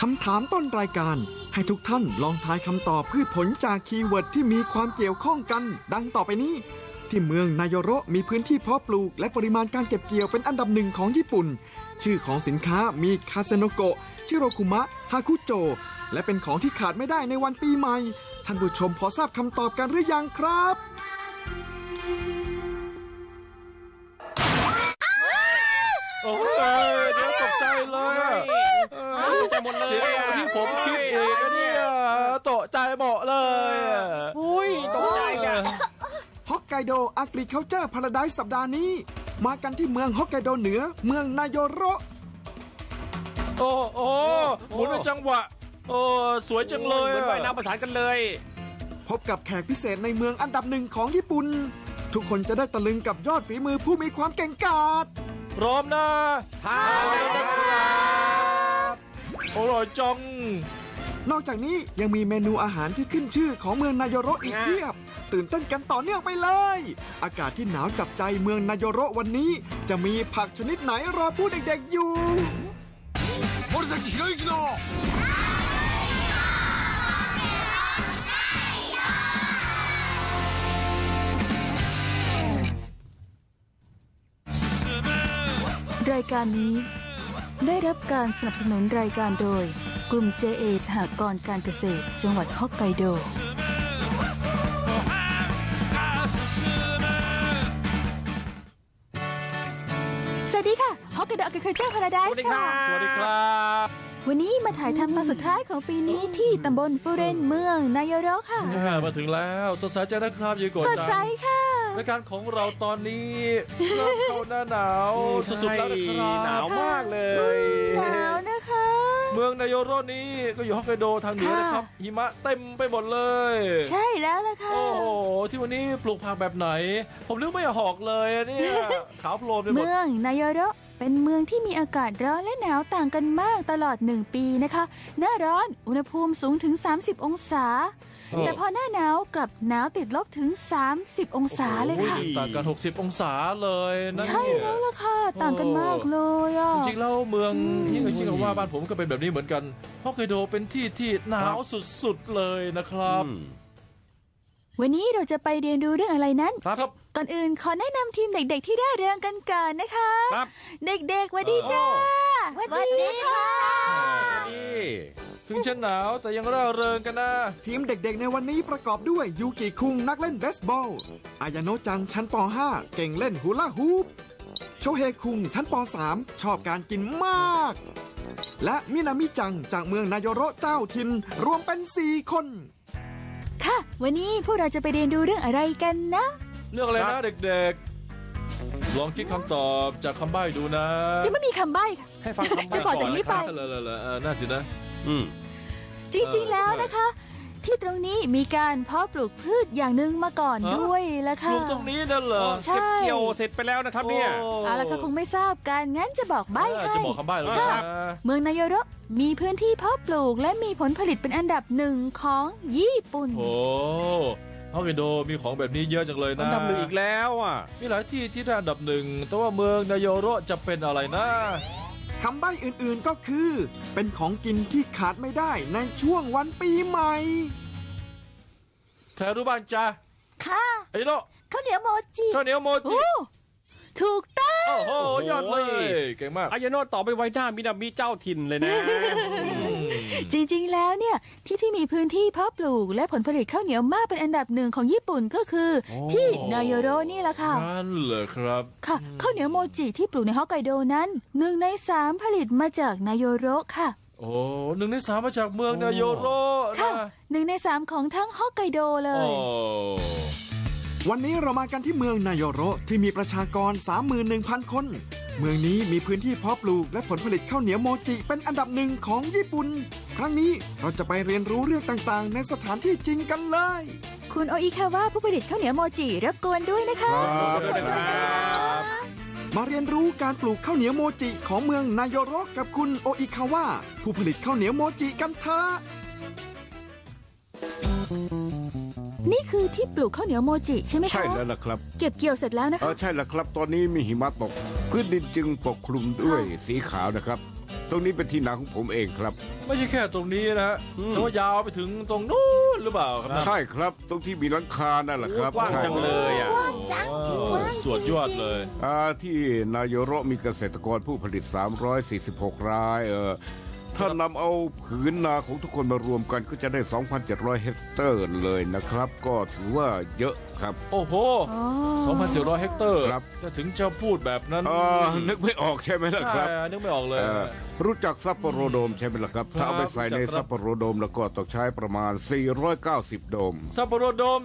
คำถามต้นรายการ ให้ทุกท่านลองทายคำตอบพืชผลจากคีย์เวิร์ดที่มีความเกี่ยวข้องกัน ดังต่อไปนี้ ที่เมืองนายโรมีพื้นที่เพาะปลูก และปริมาณการเก็บเกี่ยวเป็นอันดับหนึ่งของญี่ปุ่น ชื่อของสินค้ามีคาเซโนโกะชิโรคุมะฮาคุโจ และเป็นของที่ขาดไม่ได้ในวันปีใหม่ ท่านผู้ชมพอทราบคำตอบกันหรือยังครับ หมดเลยเสียงกว่าที่ผมคิดเองนะเนี่ยตกใจหมดเลยอะอุ้ยตกใจกันฮอกไกโดอ g ก i เค u เจอร์พาราได e สัปดาห์นี้ มากันที่เมืองฮอกไกโดเหนือ เมืองนายโระโอ้โอ้หมุนเป็นจังหวะ โอ้สวยจังเลยเหมือนอะว่ายน้ำประสานกันเลย พบกับแขกพิเศษในเมืองอันดับหนึ่งของญี่ปุ่น ทุกคนจะได้ตะลึงกับยอดฝีมือผู้มีความเก่งกาจพร้อมนะทานเลยนะครับ อร่อยจัง นอกจากนี้ยังมีเมนูอาหารที่ขึ้นชื่อของเมืองนายโระอีกเพียบ ตื่นเต้นกันต่อเนื่องไปเลย อากาศที่หนาวจับใจเมืองนายโระวันนี้ จะมีผักชนิดไหนรอผู้เด็กๆอยู่ 森崎博之の進む รายการนี้ ได้รับการสนับสนุนรายการโดย กลุ่ม JA สหกรณ์การเกษตร จังหวัดฮอกไกโด สวัสดีค่ะฮอกไกโดอ g ก i เค u เจอร์พาราไดสวัสดีส์ครัค่ะบสวัสดีครับ วันนี้มาถ่ายทำตอนสุดท้ายของปีนี้ที่ตำบลฟูเรนเมืองนายโระค่ะ อ่ามาถึงแล้ว สดใสใจนะครับยีโกะสดจัใสงค่ะ รายการของเราตอนนี้เริ่มเข้าหน้าหนาวสุดๆแล้วนะครับหนาวมากเลยหนาวนะคะ เมืองนายโรนี้ก็อยู่ฮอกไกโดทางเหนือนะครับค่ะหิมะเต็มไปหมดเลย ใช่แล้วล่ะค่ะ โอ้โหที่วันนี้ปลูกผักแบบไหน ผมนึกไม่ออกเลยอะเนี่ยขาวโพลนไปหมด เมืองนายโระเป็นเมืองที่มีอากาศร้อนและหนาวต่างกันมากตลอด 1 ปีนะคะ หน้าร้อนอุณหภูมิสูงถึง 30 องศาเออ แต่พอหน้าหนาวกลับหนาวติดลบถึง 30 องศาเลยค่ะโอ้โหต่างกัน 60 องศาเลยนะใช่เนี่ยแล้วล่ะค่ะ ต่างกันมากเลยอะจริงๆแล้วเมืองยิ่งกับชิงกับว่าบ้านผมก็เป็นแบบนี้เหมือนกันฮอกไกโดเป็นที่ที่หนาวสุดๆเลยนะครับ วันนี้เราจะไปเรียนรู้เรื่องอะไรนั้นครับก่อนอื่นขอแนะนำทีมเด็กๆที่ได้เรื่องกันก่อนนะคะครับเด็กๆหวัสดีจ้าหวัสดีค่ะนี่ ถึงจะหนาวแต่ยังร่าเริงกันนะ ทีมเด็กๆในวันนี้ประกอบด้วยยูกิคุงนักเล่นเบสบอล อายาโนะจังชั้นป .5 เก่งเล่นฮูลาฮูป โชเฮคุงชั้นป .3 ชอบการกินมาก และมินามิจังจากเมืองนายโระเจ้าทินรวมเป็น 4 คน ค่ะ วันนี้พวกเราจะไปเรียนรู้เรื่องอะไรกันนะ เรื่องอะไรนะเด็กๆ ลองคิดคำตอบจากคำใบ้ดูนะ ยังไม่มีคำใบ้ค่ะ ให้ฟังคำจะใบ้บอกจากนี้ไปเลอเลอเออน่าสินะ อืม จริงๆแล้วนะคะ ที่ตรงนี้มีการเพาะปลูกพืชอย่างหนึ่งมาก่อนฮะ ด้วยละปค่ะ ลูกตรงนี้นั่นเหรอใช่ เก็บเกี่ยวเสร็จไปแล้วนะครับเนี่ยโเอาละค่ะคงไม่ทราบกันงั้นจะบอกใบ้เออให้ จะบอกคำใบ้แล้วครันะบเมืองนายโระมีพื้นที่เพาะปลูกและมีผลผลิตเป็นอันดับหนึ่งของญี่ปุ่น โอ้ฮอกไกโดมีของแบบนี้เยอะจังเลยอันะนดับหนึ่งอีกแล้วอะมีหลายที่ที่ได้อันดับหนึ่งแต่ว่าเมืองนายโรจะเป็นอะไรนะ คำใบ้อื่นๆก็คือ เป็นของกินที่ขาดไม่ได้ในช่วงวันปีใหม่ใครรู้บ้างจ๊ะค่ะไอ้โนข้าวเหนียวโมจิข้าวเหนียวโมจิโอ้ ถูกต้อง โอ้โหยอดเลยเก่งมากอายาโนะตอบไปไว้หน้ามินามิเจ้าถิ่นเลยนะ จริงๆแล้วเนี่ยที่ที่มีพื้นที่เพาะปลูกและผลผลิตข้าวเหนียวมากเป็นอันดับหนึ่งของญี่ปุ่นก็คือโอ้ที่นายโระนี่แหละค่ะนั่นเหรอครับ ค่ะข้าวเหนียวโมจิที่ปลูกในฮอกไกโดนั้นหนึ่งในสามผลิตมาจากนายโระค่ะโอ้หนึ่งในสามมาจากเมืองนายโรค่ะนะหนึ่งในสามของทั้งฮอกไกโดเลโอ้ย วันนี้เรามากันที่เมืองนายโระที่มีประชากร 31,000 คน เมืองนี้มีพื้นที่เพาะปลูกและผลผลิตข้าวเหนียวโมจิเป็นอันดับหนึ่งของญี่ปุ่น ครั้งนี้เราจะไปเรียนรู้เรื่องต่างๆ ในสถานที่จริงกันเลย คุณโออิคาวะผู้ผลิตข้าวเหนียวโมจิรบกวนด้วยนะคะมาเรียนรู้การปลูกข้าวเหนียวโมจิของเมืองนายโระกับคุณโออิคาวะผู้ผลิตข้าวเหนียวโมจิกันเถอะ นี่คือที่ปลูกข้าวเหนียวโมจิใช่ไหมคะใช่แล้วล่ะครับเก็บเกี่ยวเสร็จแล้วนะเอคะ อใช่แล้วครับ ตอนนี้มีหิมะตกพื้นดินจึงปกคลุมด้วยสีขาวนะครับ ตรงนี้เป็นที่นาของผมเองครับ ไม่ใช่แค่ตรงนี้นะฮะแต่ว่ายาวไปถึงตรงนู้นหรือเปล่าครับใช่ครับ ตรงที่มีหลังคานั่นแหละครับกว้างใช่จังเลยอะโอ้สวดยอดเลย อ่าที่นายโระมีเกษตรกรผู้ผลิต 346 รายเออ ถ้านำเอาผืนนาของทุกคนมารวมกันก็จะได้ 2,700 เฮกเตอร์เลยนะครับ ก็ถือว่าเยอะ ครับ โอ้โหอ๋อ2,700เฮกเตอร์ครับ จะถึงจะพูดแบบนั้นเออนึกไม่ออกใช่ไหมล่ะใช่ครับนึกไม่ออกเลย เอ่อรู้จักซัปโปโรโดมใช่ไหมล่ะครับ ถ้าเอาไปใส่ในรู้จักครับ ซัปโปโรโดมแล้วก็ต้องใช้ประมาณ 490 โดมซัปโปโรโดม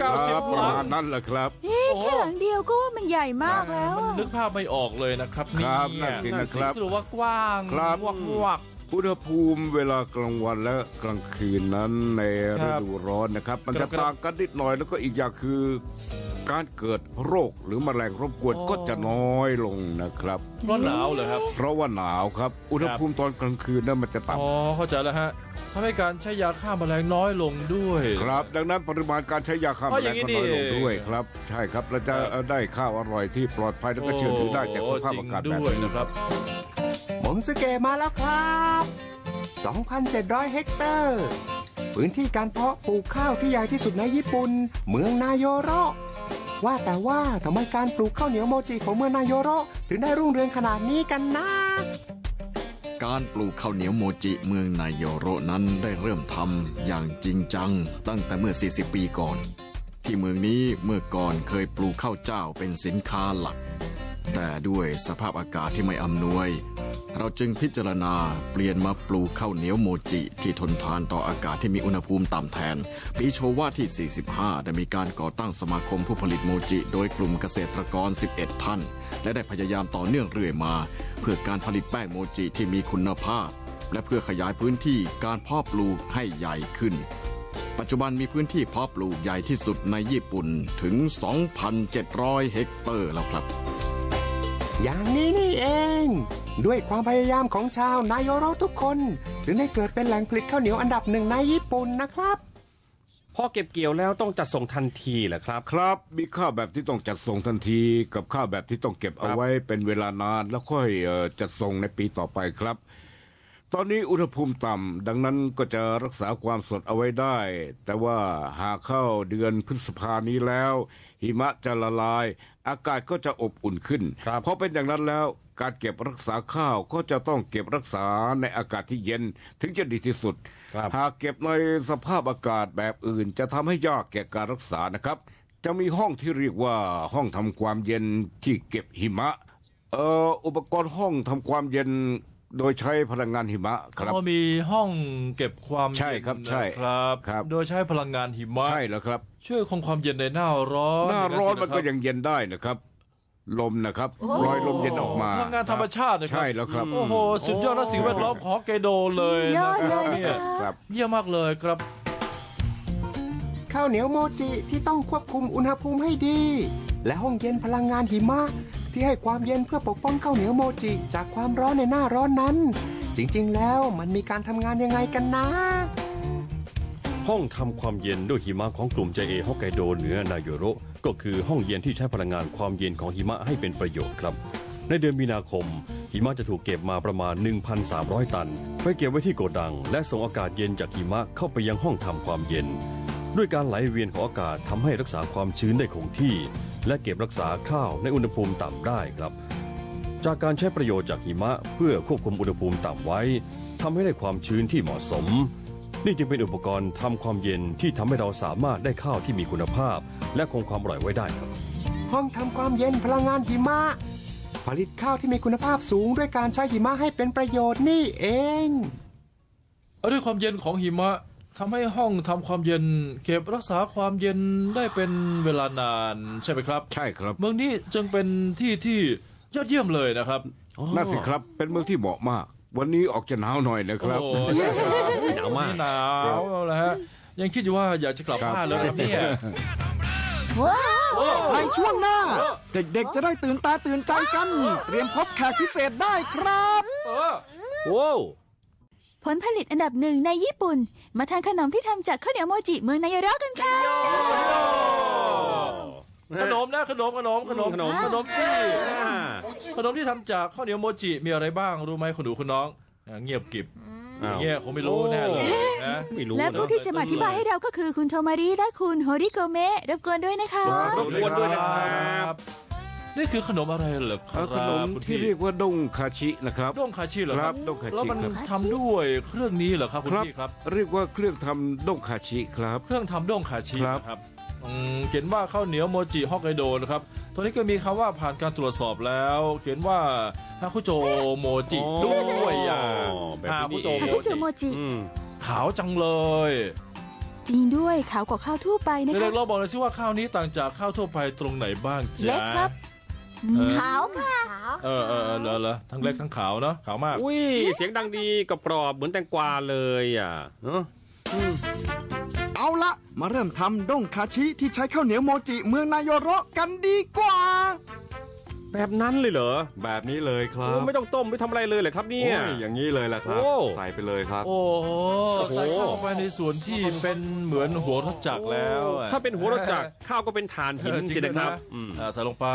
ครับ490ประหลัมาณงนั้นแหละครับเอ๊ะแค่หลังเดียวก็ว่ามันใหญ่มากแล้วมันอะนึกภาพไม่ออกเลยนะครับครับเยนั่นสินะครับคือว่ากว้างครับวักวัก อุณหภูมิเวลากลางวันและกลางคืนนั้นในคฤรับดูร้อนนะครับ มันครัจะบครับต่างกันนิดหน่อยแล้วก็อีกอย่างคือการเกิดโรคหรือแมลงรบกวนอ๋อก็จะน้อยลงนะครับเพราะหนาวเลยครับ เพราะว่าหนาวครับ อุณหภูมิตอนกลางคืนนั้นมันจะต่ำอ๋อเข้าใจแล้วฮะทำให้การใช้ยาฆ่าแมลงน้อยลงด้วย ครับ ดังนั้นปริมาณการใช้ยาฆ่าอ๋แมอลอย่างงนี้ก็น้อยลงนี่ด้วยครับ ใช่ครับเราจะครับได้ข้าวอร่อยที่ปลอดภัยแล้วก็เชื่อถือได้จากสภาพโจริอางกาศแบบด้วยนี้นะครับ มงสเกมาแล้วครับ 2,700 เฮกเตอร์ พื้นที่การเพาะปลูกข้าวที่ใหญ่ที่สุดในญี่ปุ่น เมืองนายโยโรว่าแต่ว่าทำไมการปลูกข้าวเหนียวโมจิของเมืองนายโยโรถึงได้รุ่งเรืองขนาดนี้กันนะการปลูกข้าวเหนียวโมจิเมืองนายโยโรนั้นได้เริ่มทำอย่างจริงจังตั้งแต่เมื่อ 40 ปีก่อน ที่เมืองนี้เมื่อก่อนเคยปลูกข้าวเจ้าเป็นสินค้าหลัก แต่ด้วยสภาพอากาศที่ไม่อำนวย เราจึงพิจารณาเปลี่ยนมาปลูกข้าวเหนียวโมจิที่ทนทานต่ออากาศที่มีอุณหภูมิต่ำแทน ปีโชว่าที่ 45 ได้มีการก่อตั้งสมาคมผู้ผลิตโมจิ โดยกลุ่มเกษตรกร 11 ท่าน และได้พยายามต่อเนื่องเรื่อยมา เพื่อการผลิตแป้งโมจิที่มีคุณภาพ และเพื่อขยายพื้นที่การเพาะปลูกให้ใหญ่ขึ้น ปัจจุบันมีพื้นที่เพาะปลูกใหญ่ที่สุดในญี่ปุ่นถึง 2,700 เฮกเตอร์แล้วครับ อย่างนี้นี่เอง ด้วยความพยายามของชาวนายโยโระทุกคนจึงได้เกิดเป็นแหล่งผลิตข้าวเหนียวอันดับหนึ่งในญี่ปุ่นนะครับ พอเก็บเกี่ยวแล้วต้องจัดส่งทันทีเหรอครับ ครับ มีข้าวแบบที่ต้องจัดส่งทันที กับข้าวแบบที่ต้องเก็บเอาไว้เป็นเวลานาน แล้วค่อยเอ่อจัดส่งในปีต่อไปครับ ตอนนี้อุณหภูมิต่ำดังนั้นก็จะรักษาความสดเอาไว้ได้ แต่ว่าหากเข้าเดือนพฤษภานี้แล้ว หิมะจะละลาย อากาศก็จะอบอุ่นขึ้นครับเพราะเป็นอย่างนั้นแล้วการเก็บรักษาข้าวก็จะต้องเก็บรักษาในอากาศที่เย็นถึงจะดีที่สุดครับหากเก็บในสภาพอากาศแบบอื่น จะทำให้ยากแก่การรักษานะครับ จะมีห้องที่เรียกว่าห้องทำความเย็นที่เก็บหิมะเอ่ออุปกรณ์ห้องทำความเย็นโดยใช้พลังงานหิมะครับก็มีห้องเก็บความใช่เย็นครับใช่นะครับครับ โดยใช้พลังงานหิมะใช่แล้วครับ ช่วยคงความเย็นในหน้าร้อนหน้าร้อนมันก็างยังเย็นได้นะครับ ลมนะครับปล่อยลมเย็นออกมาพลังงานธรรมชาตินะครับใช่แล้วครับ โอ้โห สุดยอดและสิ่งแวดล้อมของเกโดเลยยอดเลยเนี่นะยคะครับเยี่ยมมากเลยครับ ข้าวเหนียวโมจิที่ต้องควบคุมอุณหภูมิให้ดี และห้องเย็นพลังงานหิมะที่ให้ความเย็นเพื่อปกป้องข้าวเหนียวโมจิจากความร้อนในหน้าร้อนนั้น จริงๆ แล้วมันมีการทำงานยังไงกันนะ ห้องทำความเย็นด้วยหิมะของกลุ่ม JA ฮอกไกโดเหนือนายโยโรก็คือห้องเย็นที่ใช้พลังงานความเย็นของหิมะให้เป็นประโยชน์ครับ ในเดือนมีนาคม หิมะจะถูกเก็บมาประมาณ 1,300 ตัน ไปเก็บไว้ที่โกดัง และส่งอากาศเย็นจากหิมะเข้าไปยังห้องทำความเย็น ด้วยการไหลเวียนของอากาศทำให้รักษาความชื้นได้คงที่ และเก็บรักษาข้าวในอุณหภูมิต่ำได้ครับจากการใช้ประโยชน์จากหิมะเพื่อควบคุมอุณหภูมิต่ำไว้ทำให้ได้ความชื้นที่เหมาะสม นี่จึงเป็นอุปกรณ์ทำความเย็นที่ทำให้เราสามารถได้ข้าวที่มีคุณภาพ และคงความอร่อยไว้ได้ครับ ห้องทำความเย็นพลังงานหิมะ ผลิตข้าวที่มีคุณภาพสูงด้วยการใช้หิมะให้เป็นประโยชน์นี่เองด้วยความเย็นของหิมะทำให้ห้องทำความเย็น เก็บรักษาความเย็นได้เป็นเวลานานใช่ไหมครับ ใช่ครับ เมืองนี้จึงเป็นที่ที่ยอดเยี่ยมเลยนะครับน่าสิครับเป็นเมืองที่เหมาะมาก วันนี้ออกจะหนาวหน่อยนะครับโอ้ใช่ครับหนาวมาก หนาวแล้วฮะยังคิดอยู่ว่าอยากจะกลับบ้านแล้วนะครับเนี่ยว้าวในช่วงหน้า เด็กๆจะได้ตื่นตาตื่นใจกัน เตรียมพบแขกพิเศษได้ครับว้าวผลผลิตอันดับหนึ่งในญี่ปุ่น มาทานขนมที่ทำจากข้าวเหนียวโมจิเมืองนายโยโระกันค่ะ ขนมนะขนมขนมขนมขนมขนมที่อ่าขนมที่ทำจากข้าวเหนียวโมจิมีอะไรบ้างรู้ไหมคุณดูคุณน้องอ่าเงียบกริบอ้าวเงี้ยคงไม่รู้แน่เลยนะไม่รู้และนะผู้ที่จะมาอธิบายให้เราก็คือคุณโทมาริและคุณโฮริโกเมะรบกวนด้วยนะคะรบกวนด้วยนะครับ นี่คือขนมอะไรเหรอคเอ่รัอบขนมคุณที่เรียกว่าด้งคาชินะครับ ด้งคาชิเหรอคครัรับบด้งคาชิแล้วมันครับ ทำด้วยเครื่องนี้เหรอครับคุณครับพี่ครับ เรียกว่าเครื่องทำด้งคาชิครับ เครื่องทำด้งคาชิครับ นะครับอืมเขียนว่าข้าวเหนียวโมจิฮอกไกโดนะครับตัวนี้ก็มีคำว่าผ่านการตรวจสอบแล้ว เขียนว่าฮาคุโจโมจิอ๋อด้วยอะแบบฮานี้คุโจนี่เองฮาโมคุโจจิโมจิ อืม ขาวจังเลยจริงด้วยขาวกว่าข้าวทั่วไปนะเด็คะ กๆเราบอกเลยสิว่าข้าวนี้ต่างจากข้าวทั่วไปตรงไหนบ้างจ๊ะเล็กครับเออ ขาวค่ะเออเออเออเหรอเหรอทั้งเล็กทั้งขาวเนาะขาวมาก อุ้ยเสียงดังดีกรอบๆเหมือนแตงกวาเลยอะเนอะเอาละมาเริ่มทำด้งคาชิที่ใช้ข้าวเหนียวโมจิเมืองนายโยโระกันดีกว่า แบบนั้นเลยเหรอ แบบนี้เลยครัโอ้บไม่ต้องต้มไม่ทำอะไรเลยเหรอครับเนี่โอ้ยยอย่างนี้เลยแหละครับโอ้ใส่ไปเลยครับโอ้โหโอ้โหใส่เข้าไปในส่วนที่เป็นเหมือนหัวรถจักรแล้วอะถ้าเป็นหัวรถจักรข้าวก็เป็นฐานหินเออจริงสินะครับด้วยอืมอ่าใส่ลงไป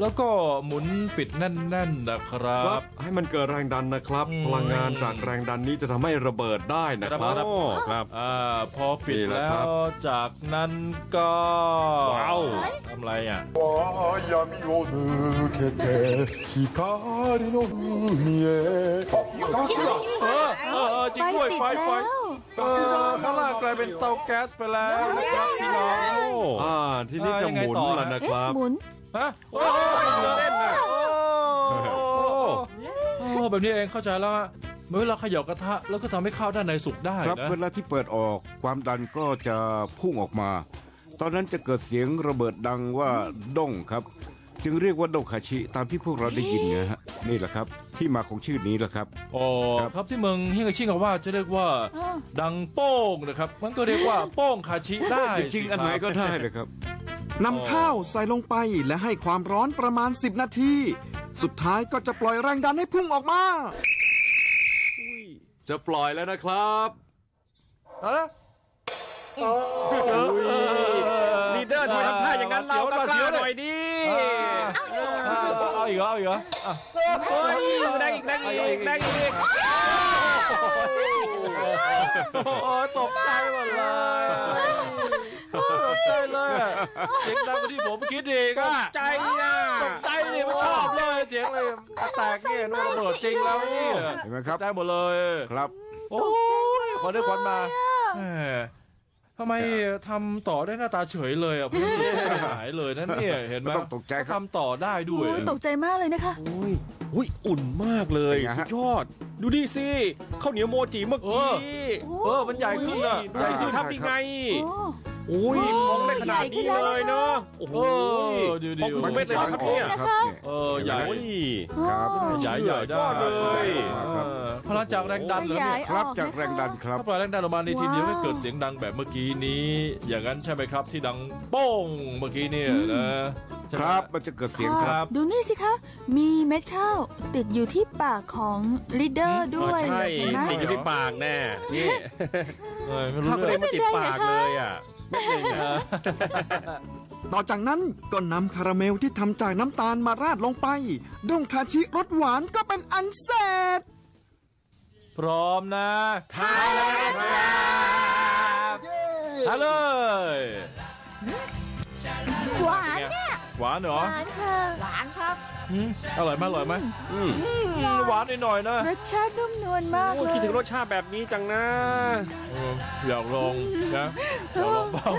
แล้วก็หมุนปิดแน่นๆนะครับ ให้มันเกิดแรงดันนะครับ พลังงานจากแรงดันนี้จะทำให้ระเบิดได้นะครับครับอพอปิดแล้วจากนั้นก็ว้าวทำไรอะจริงด้วยไฟไฟข้างล่างกลายเป็นเตาแก๊สไปแล้วที่น้องอ่าที่นี่จะหมุนแล้วนะครับหมุน ฮะโอ้ยเต้นอะโอ้แบบนี้เองเข้าใจแล้วฮะเมื่อเวลาเขย่ากระทะแล้วก็ทำให้ข้าวด้านในสุกได้ครับนะเวลาที่เปิดออกความดันก็จะพุ่งออกมา ตอนนั้นจะเกิดเสียงระเบิดดังว่าด้งครับ จึงเรียกว่าด้งคาชิตามที่พวกเราได้ยินนะฮะนี่แหละครับที่มาของชื่อนี้แหละครับโอ้ครับครับที่เมืองฮิงาชิงาว่าจะเรียกว่าอ้าวดังโป้งนะครับ มันก็เรียกว่าโป้งคาชิได้จริงๆอันไหนก็ได้นะครับ นำข้าวใส่ลงไปและให้ความร้อนประมาณ 10 นาที สุดท้ายก็จะปล่อยแรงดันให้พุ่งออกมา จะปล่อยแล้วนะครับเอาละลีดเดอร์ทำไมทำท่าอย่างนั้นเราก็กล้าหน่อยดิเอาอีกเหรอเอาอีกเหรออะเฮ้ยแรงอีกแรงอีกแรงอีกโอ้ยตกใจหมดเลย ตกใจเลยเสียงดังกว่าที่ผมคิดอีกอะใจอะตกใจเนี่ยมันชอบเลยเสียงเลยแตกเนี่ยนู่นระเบิดจริงแล้วเนี่ยเห็นไหมครับได้หมดเลยครับ โอ้ยขอได้ควันมาแหมทำไมทำต่อได้หน้าตาเฉยเลยอะพี่หายเลยนั่นเนี่ยเห็นไหมไม่ต้องตกใจครับ ทำต่อได้ด้วย โอ้ยตกใจมากเลยนะคะโอ้ยอุ้ยอุ่นมากเลยเป็นไงฮะ สุดยอด ดูดิสิข้าวเหนียวโมจิเมื่อกี้เออมันใหญ่ขึ้นอะ ใหญ่สิทำยังไง โอ้โอ้ยมองได้ขนาดนี้เลยเนาะโอ้โหเออดีๆมองคุณเม็ดเลยนะครับเนี่ยครับเนี่ยเออใหญ่โอ้ยครับใหญ่ใหญ่ได้ยอดเลยครับเออพลังจากแรงดันเหรอเนี่ยครับจากแรงดันครับถ้าปล่อยแรงดันออกมาในทีเดียวก็เกิดเสียงดังแบบเมื่อกี้นี้ อย่างนั้นใช่ไหมครับที่ดังโป้งเมื่อกี้เนี่ยนะใช่ไหคมรับ มันจะเกิดเสียงคครัรับบดูนี่สิคะ มีเม็ดข้าวติดอยู่ที่ปากของลีดเดอร์ด้วยใช่เห็นไหมติดอยู่ที่ปากแน่นี่เออไม่รู้ข้าวกระเรื่เด็อนงมาติดปากเลยอะ เม็ดหนึ่งอะต่อจากนั้นก็นำคาราเมลที่ทำจากน้ำตาลมาราดลงไปด้งคาชิรสหวานก็เป็นอันเสร็จ พร้อมนะทายแล้วครับทายเลยหวานเนี่ย หวานเหรอหวานค่ะหวานครับอืมอร่อยไหมอร่อยไหมอืมอืมหวานนิดหน่อยนะรสชาตินุ่มนวลมากโอ้เลยคิดถึงรสชาติแบบนี้จังนะเอออยากลองนะอยากลองบ้าง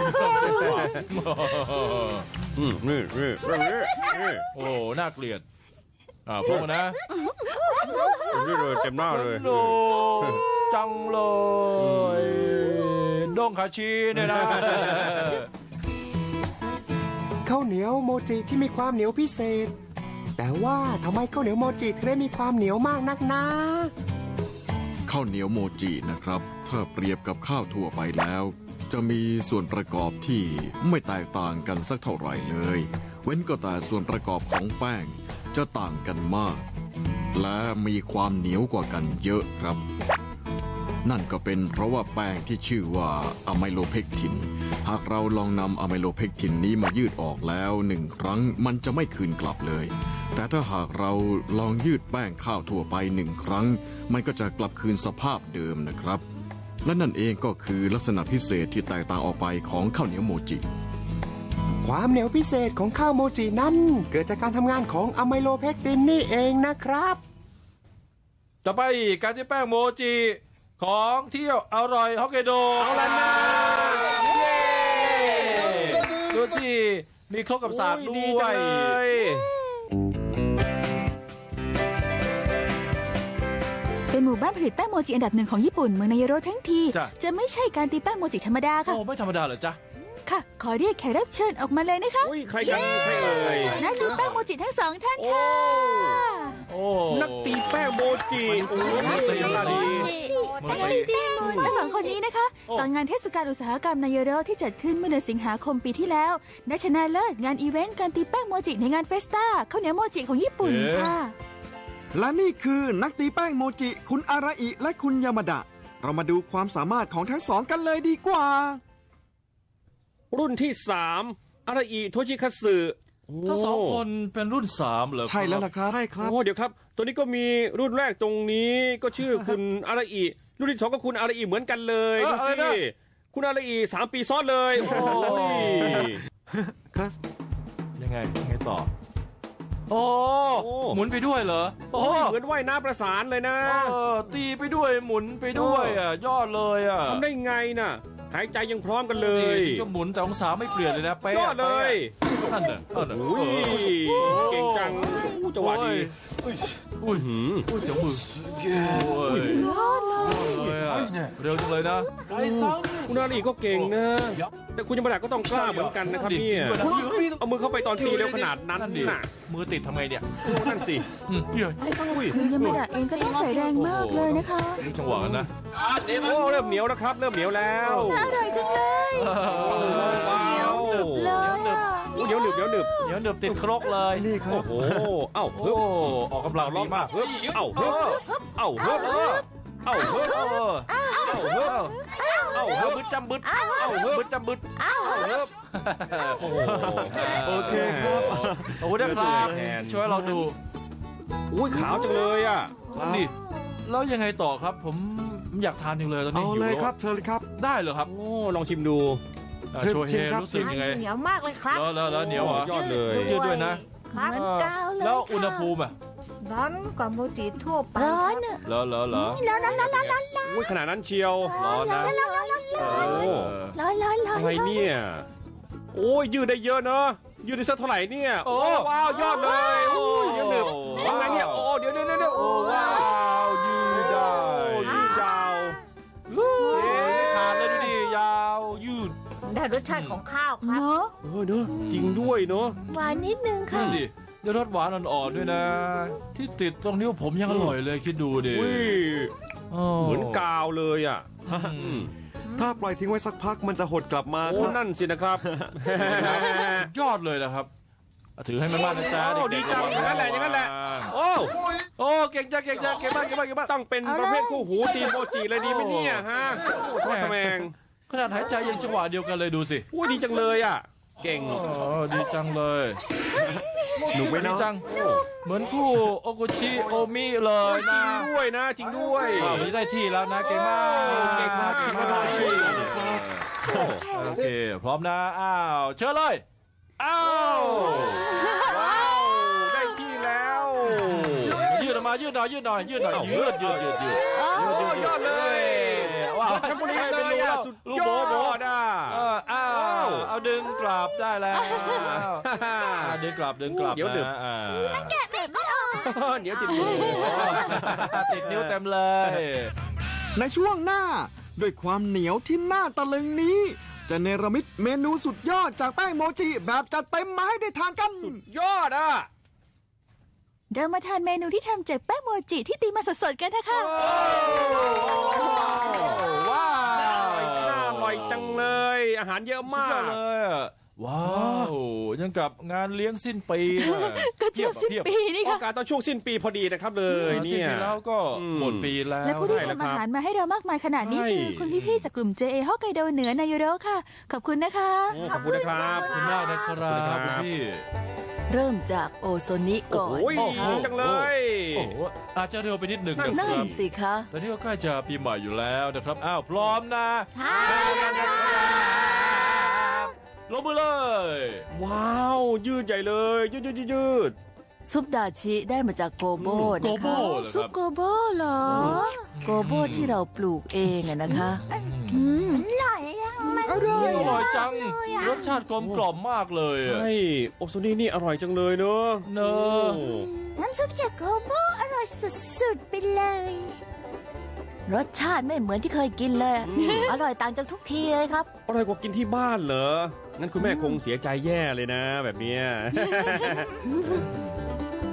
อืมนี่นี่นี่นี่โอ้น่าเกลียดอ่าพวกมันนะนี่เลยเต็มหน้าเลย โนจังเลยด้งคาชีเนี่ยนะ ข้าวเหนียวโมจิที่มีความเหนียวพิเศษ แต่ว่าทำไมข้าวเหนียวโมจิถึงได้มีความเหนียวมากนักนะข้าวเหนียวโมจินะครับ ถ้าเปรียบกับข้าวทั่วไปแล้ว จะมีส่วนประกอบที่ไม่แตกต่างกันสักเท่าไหร่เลย เว้นก็แต่ส่วนประกอบของแป้งจะต่างกันมาก และมีความเหนียวกว่ากันเยอะครับ นั่นก็เป็นเพราะว่าแป้งที่ชื่อว่าอะไมโลเพกทิน หากเราลองนำอะไมโลเพกทินนี้มายืดออกแล้วหนึ่งครั้งมันจะไม่คืนกลับเลย แต่ถ้าหากเราลองยืดแป้งข้าวทั่วไปหนึ่งครั้ง มันก็จะกลับคืนสภาพเดิมนะครับ และนั่นเองก็คือลักษณะพิเศษที่แตกต่างออกไปของข้าวเหนียวโมจิความเหนียวพิเศษของข้าวโมจินั้น เกิดจากการทำงานของอะไมโลเพกตินนี่เองนะครับจะไปการที่แป้งโมจิ ของเที่ยวอร่อยฮอกไกโดเอาละนะเย้ดูสิมีครกกับสากโอ้ด้จัวงย เลย เป็นหมู่บ้านผลิตแป้งโมจิอันดับหนึ่งของญี่ปุ่นเมืองนายโรทั้งที จ้ะ จะไม่ใช่การตีแป้งโมจิธรรมดาค่ะ โอ้ไม่ธรรมดาเหรอจ๊ะ ค่ะ ขอเรียกแขกรับเชิญออกมาเลยนะคะ อุ้ยใครกันใครเอ่ยนักตีแป้งโมจิทั้งสองท่านโอ้ค่ะ โอ้นักตีแป้งโมจิโอ้ยมือตีหน้าดีมือตีทั้งสองคนนี้นะคะโอ้ตอนงานเทศกาลอุตสาหกรรมนายโรที่จัดขึ้นเมื่อเดือนสิงหาคมปีที่แล้วได้ชนะเลิศงานอีเวนต์การตีแป้งโมจิในงานเฟสตาข้าวเหนียวโมจิของญี่ปุ่นค่ะ และนี่คือนักตีแป้งโมจิ คุณอาราอิและคุณยามาดะ เรามาดูความสามารถของทั้งสองกันเลยดีกว่า รุ่นที่สามอาราอิโทชิคัตสึทั้งสองคนเป็นรุ่นสามเหรอใช่แล้วล่ะครับใช่ครับโอ้เดี๋ยวครับ ตัวนี้ก็มีรุ่นแรกตรงนี้ก็ชื่อคุณอาราอิรุ่นที่สองก็คุณอาราอิเหมือนกันเลยเออดูสิเออนะคุณอาราอิสามปีซ้อนเลยโอ้ยยังไงยังไงต่อโอ้โอ้หมุนไปด้วยเหรอโอ้ยเหมือนว่ายน้ำประสานเลยนะเออตีไปด้วยหมุนไปด้วยอะยอดเลยอะทำได้ไงน่ะ หายใจยังพร้อมกันเลย นี่จะหมุนแต่องศาไม่เปลี่ยนเลยนะเป๊ะยอดเลย นั่นน่ะนั่นน่ะอุ้ยเก่งจังอู้จังหวะดีอุ้ยหืมอุ้ยเสียงมือโอ้ยยอดเลยอะเร็วจังเลยนะไอ้ซังคุณอาราอิก็เก่งนะ แต่คุณยมดาก็ต้องกล้าเหมือนกันนะครับเนี่ยเอามือเข้าไปตอนตีเร็วขนาดนั้นดิน่ะมือติดทำไงเนี่ยโอ้นั่นสิอืมเฮ้ยคุณยามาดะเองก็ต้องใส่แรงมากเลยนะคะดูจังหวะกันนะโอ้เริ่มเหนียวแล้วครับ เริ่มเหนียวแล้วน่าอร่อยจังเลย เหนียวหนึบเหนียวหนึบเดี๋ยวเดือบติดครกเลยนี่ครับโอ้โหเอ้าโอ้เฮ้ยออกกำลังดีมากเฮ้ยเอ้าเฮ้ยเอ้าเฮ้ยเอ้าเฮ้ยเออเอ้าเฮ้ยเอ้าเฮ้ยบึดจำบึดเอ้าเฮ้ยบึดจำบึดเอ้าเฮ้ยโอเคครับโอ้ได้ครับช่วยเราดูอุ้ยขาวจังเลยอะนี่แล้วยังไงต่อครับผมอยากทานจริงเลยตอนนี้เอาหิวเลยแวครับเชิญเลยครับได้เหรอครับโอ้ลองชิมดู อะเชิญโชว์เฮชิมครับ รู้สึกยังไง เหนียวมากเลยครับแล้วแล้วแล้วเหนียวเหรอยอดเลยยืดด้วยนะ ครับเหมือนกาวเลยแล้วค่ะอุณหภูมิอะร้อนกว่าโมจิทั่วไปร้อนอะแล้วแล้วแล้วร้อนร้อนร้อนร้อนร้อนอุ้ยขนาดนั้นเชียว ร้อนนะร้อนร้อนร้อนโอ้ร้อนร้อนร้อนอะไรเนี่ย โอ้ยยืดได้เยอะเนอะยืดได้สักเท่าไหร่เนี่ย โอ้ว้าวยอดเลย โอ้ยเดี๋ยวหนึบว่าไงเนี่ย รสชาติของข้าวครับ เนาะเออเนอะจริงด้วยเนอะหวานนิดนึงค่ะ นั่นดิได้รสหวานอ่อนๆด้วยนะ ที่ติดตรงนิ้วผมยังอร่อยเลยคิดดูดิอุ้ยโอ้เหมือนกาวเลยอะอืมถ้าปล่อยทิ้งไว้สักพักมันจะหดกลับมาโอ้ครับ นั่นสินะครับยอดเลยนะครับ ถือให้มันมากนะจ๊ะโอ้เด็ดีกๆจังอย่างนั้นแหละอย่างนั้นแหละโอ้โอ้เก่งจังเก่งจังเก่งมากเก่งมากเก่งมาก ต้องเป็นประเภทคู่หูตีโมจิเลยดีไหมเนี่ยฮะโอ้โทษทำแมง ขนาดหายใจยังจังหวะเดียวกันเลยดูสิโอ้ยดีจังเลยอะ เก่งโอ้ดีจังเลย หนุกไหมดีเนาะจัง เหมือนคู่โอกุชิโอมิเลยจรินะงด้วยนะจริงด้วย อ้าววันนี้ได้ที่แล้วนะเก่งมากเก่งมากเก่งมาก โอเค พร้อมนะอ้าวเชิญเลยอ้าวว้าวได้ที่แล้วยืดออกมายืดหน่อยยืดหน่อยยืดหน่อยยืดยืดยืดยืด โอ้ยอดเลย ว้าวยอดทั้งหมดนี้ให้เลเป็นยรูแล้วสุดลูกยโบอโบดอะเอ้าวเอาดึงกลับได้แล้วดึงกลับดึงกลับเดี๋ยวดึงนะอ่าเดี๋ยวติดมือติดนิ้วเต็มเลย ในช่วงหน้าด้วยความเหนียวที่น่าตะลึงนี้ จะเนรมิตเมนูสุดยอดจากแป้งโมจิแบบจัดเต็มมาให้ได้ทานกัน สุดยอดอะเรามาทานเมนูที่ทำจากแป้งโมจิที่ตีมาสดๆกันเถอะค่ะ อร่อยจังเลยอาหารเยอะสุดมายอดกเลยอะว้าวยังกับงานเลี้ยงสิ้นปีนะก็เชื่อสิ้นปีนี่โอค่ะ กาสตอนช่วงสิ้นปีพอดีนะครับเลยสิ้นเนี่ยปีแล้วก็อืม หมดปีแล้ว และผู้ที่ได้แล้วทำอาหารมาให้เรามากมายขนาดนี้ใช่ คือคุณพี่ๆจากกลุ่ม JA ฮอกไกโดเหนือนายโรค่ะ ขอบคุณนะคะ โอ้ขอบคุณนะครับ ขอบคุณมากนะครับขอบคุณครับคุณพี่เริ่มจากโอโซนิก่อนโอ้ยนะคะดีจังเลย โอ้โหอาจจะเร็วไปนิดหนึ่งนั่นะนคนั่รับนสิคะแต่นี่ก็ใกล้จะปีใหม่อยู่แล้วนะครับ อ้าว พร้อมนะ ลงมือเลย ว้าว ยืดใหญ่เลย ยืดยืดยืดยืด ซุปดาชิได้มาจากโกโบโกนะโบคะเหรอคซุปรับ โกโบเหรอ โกโบที่เราปลูกเองอะนะคะ อืมอร่อยยังมันอร่อยอร่อยจัง รสชาติกลมกล่อมมากเลยอะใช่โอโซนี่นี่อร่อยจังเลยเนอะเนอะโอ้น้ำซุปจากโกโบอร่อยสุดๆไปเลย รสชาติไม่เหมือนที่เคยกินเลย อร่อยต่างจากทุกทีเลยครับ อร่อยกว่ากินที่บ้านเหรอ งั้นคุณแม่คงเสียใจแย่เลยนะ แบบเนี้ย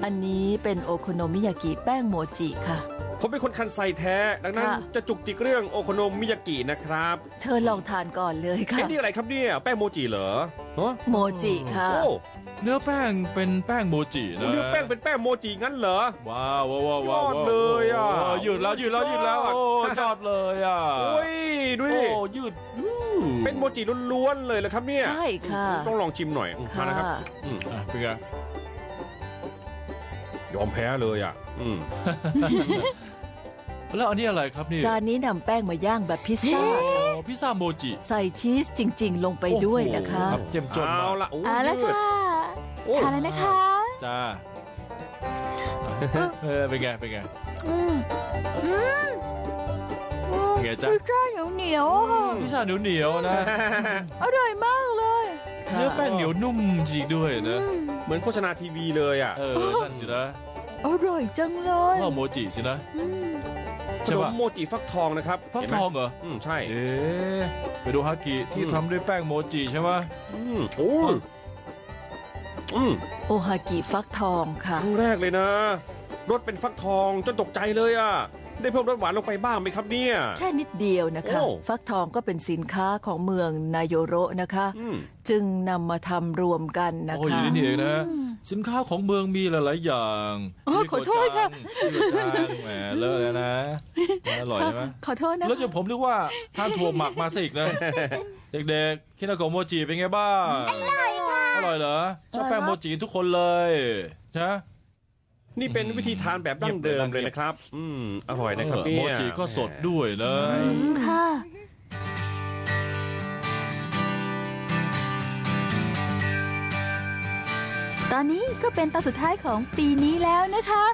อันนี้เป็นโอโคโนมิยากิแป้งโมจิค่ะ ผมเป็นคนคันไซแท้ ดังนั้นค่ะ จะจุกจิกเรื่องโอโคโนมิยากินะครับเชิญลองทานก่อนเลยค่ะ เอ้นี่อะไรครับเนี่ย แป้งโมจิเหรอฮะโมจิค่ะ โอ้เนื้อแป้งเป็นแป้งโมจินะเนื้อแป้งเป็นแป้งโมจิงั้นเหรอ ว้าวว้าวว้าวว้าวยอดเลยอะโยืดแล้วยืดแล้วยืดแล้วอะโอ้ยอดเลยอะโอ้ยดูโอ้ดิยืด เป็นโมจิล้วนๆเลยเลยครับเนี่ยใช่ค่ะ ต้องลองชิมหน่อยอืมมาค่ะ นะครับอืมอะเป็นไงยอมแพ้เลยอะ อืมแล้วอันนี้อะไรครับนี่จานนี้นำแป้งมาย่างแบบพิซซ่าค่ะโอ้พิซซ่าโมจิใส่ชีสจริง ๆ ลงไปด้วยนะคะ โอ้โหครับเจ้มจนเอามากละโอ้เอาละยืดค่ะโอ้ทานแล้วนะคะ จ้าเออเป็นไงเป็นไงอืมอืม อืมไงจ๊ะพิซซ่าเหนียวเหนียวๆอะค่ะพิซซ่าเหนียวเหนียวๆนะอร่อยมากเลยเนื้อแป้งเหนียวนุ่มจริงด้วยนะอืมเหมือนโฆษณาทีวีเลยอะเออนั่นสินะอร่อยจังเลยว่าโมจิสินะอืมขใช่นมปะโมจิฟักทองนะครับฟักห็นไหมทองเหรออืมใช่เอ๊ะไปดูฮากิที่อืมทำด้วยแป้งโมจิใช่ไหมอืมโอ้ยอืมโอฮากิฟักทองค่ะครั้งแรกเลยนะรสเป็นฟักทองจนตกใจเลยอะ ได้เพิ่มรสหวานลงไปบ้างไหมครับเนี่ย แค่นิดเดียวนะคะ โอ้ฟักทองก็เป็นสินค้าของเมืองนายโระนะคะ อืม จึงนำมาทำรวมกันนะโอ้ยอคะย่างนี้นี่เองนะสินค้าของเมืองมีหลาย ๆ อย่างอ๋อมีขอโทษค่ะโกจังมีโกจังแหมเลอะเลยนะอร่อยใช่ไหมขอโทษนะแล้วจะผมนึกว่าทานถั่วหมักมาซะอีกนะ เด็ก ๆ คินาโกะโมจิเป็นไงบ้าง อร่อยค่ะ อร่อยเหรอชอบแป้งโมจิทุกคนเลยใช่ไหม นี่เป็นวิธีทานแบบดั้งเดิมเลยนะครับ อืมอร่อยนะครับเออเนี่ยโมจิก็สดด้วยนะอืมค่ะตอนนี้ก็เป็นตอนสุดท้ายของปีนี้แล้วนะคะ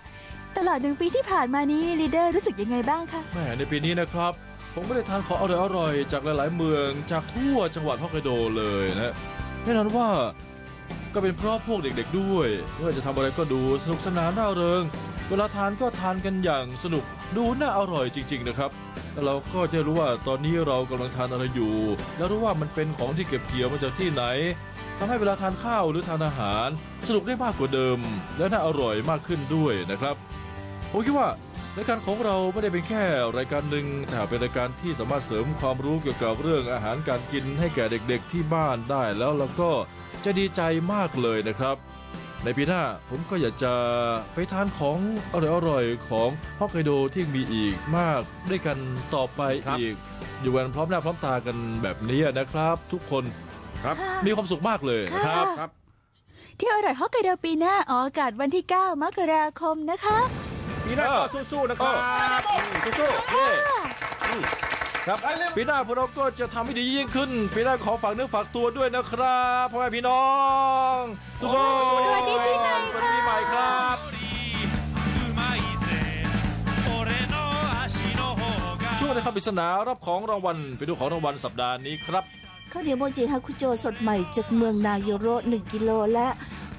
ตลอดหนึ่งปีที่ผ่านมานี้ลีเดอร์รู้สึกยังไงบ้างคะแหมในปีนี้นะครับ ผมไม่ได้ทานของอร่อยๆ จากหลายๆ เมืองจากทั่วจังหวัดฮอกไกโดเลยนะแน่นอนว่า ก็เป็นเพราะพวกเด็กๆด้วยไม่ว่าจะทำอะไรก็ดูสนุกสนานร่าเริง เวลาทานก็ทานกันอย่างสนุกดูน่าอร่อยจริง ๆนะครับแล้วเราก็จะรู้ว่าตอนนี้เรากำลังทานอะไรอยู่ แล้วรู้ว่ามันเป็นของที่เก็บเกี่ยวมาจากที่ไหนทำให้เวลาทานข้าวหรือทานอาหาร สนุกได้มากกว่าเดิม และน่าอร่อยมากขึ้นด้วยนะครับผมคิดว่ารายการของเราไม่ได้เป็นแค่รายการหนึ่งแต่เป็นรายการที่สามารถเสริมความรู้เกี่ยวกับเรื่องอาหารการกินให้แก่เด็กๆที่บ้านได้แล้วเราก็ จะดีใจมากเลยนะครับ ในปีหน้าผมก็อยากจะไปทานของอร่อยๆของฮอกไกโดที่มีอีกมากด้วยกันต่อไปครับอีก อยู่กันพร้อมหน้าพร้อมตากันแบบนี้นะครับ ทุกคนครับมีความสุขมากเลยนะครับครับที่อร่อยฮอกไกโดปีหน้าออกอากาศวันที่ 9 มกราคมนะคะ ปีหน้าก็สู้ๆนะครับอืมสู้ๆเย้ ครับปีหน้าพวกเราก็จะทำให้ดียิ่งขึ้นปีหน้าขอฝากเนื้อฝากตัวด้วยนะครับพ่อแม่พี่น้อง ทุกคนสวัสดีปีใหม่สวัสดีปีใหม่ครับช่วงในคำปริศนารับของรางวัลไปดูของรางวัลสัปดาห์นี้ครับข้าวเหนียวโมจิฮาคุโจสดใหม่จากเมืองนายโระ1กิโลและ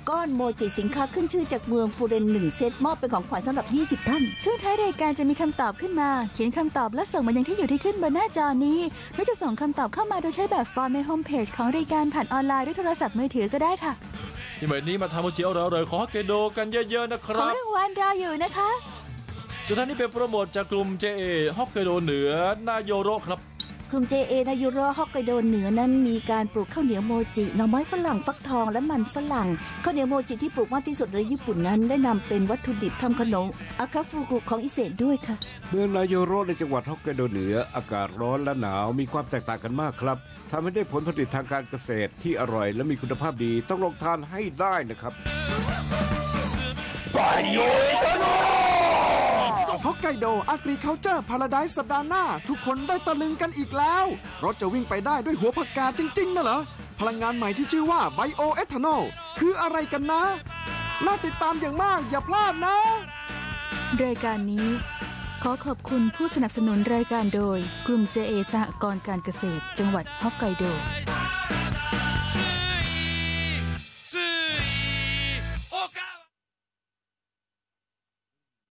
ก้อนโมจิสินค้าขึ้นชื่อจากเมืองฟูเรนหนึ่งเซตมอบเป็นของขวัญสำหรับ 20 ท่าน ช่วงท้ายรายการจะมีคำตอบขึ้นมา เขียนคำตอบและส่งมายังที่อยู่ที่ขึ้นบนหน้าจอนี้หรือจะส่งคำตอบเข้ามาโดยใช้แบบฟอร์มในโฮมเพจของรายการผ่านออนไลน์ด้วยโทรศัพท์มือถือก็ได้ค่ะที่ใหม่นี้มาทำโมจิอร่อยๆของฮอกไกโดกันเยอะๆนะคขอรังบรางวัลรออยู่นะคะ สุดท้ายนี้เป็นโปรโมทจากกลุ่ม JA ฮอกไกโดเหนือนายโยโรครับ กลุ่ม JA นายูโรฮอกไกโดเหนือนั้นมีการปลูกข้าวเหนียวโมจิหน่อไม้ฝรั่งฟักทองและมันฝรั่งข้าวเหนียวโมจิที่ปลูกมากที่สุดในญี่ปุ่นนั้นได้นำเป็นวัตถุดิบทำขนมอาคาฟูกุของอิเศษด้วยค่ะ เมืองนายโยโรในจังหวัดฮอกไกโดเหนือ อากาศร้อนและหนาวมีความแตกต่างกันมากครับทำให้ได้ผลผลิตทางการเกษตรที่อร่อยและมีคุณภาพดีต้องลองทานให้ได้นะครับ ฮอกไกโดอ g ก i เคาเจอร์พาราไดสัปดาห์หน้า ทุกคนได้ตะลึงกันอีกแล้ว รถจะวิ่งไปได้ด้วยหัวผักกาดจริง ๆนะเหรอ พลังงานใหม่ที่ชื่อว่าไบโอเอทานอลคืออะไรกันนะ น่าติดตามอย่างมากอย่าพลาดนะ รายการนี้ ขอขอบคุณผู้สนับสนุนรายการโดย กลุ่ม JA สหกรณ์การเกษตร จังหวัดฮอกไกโด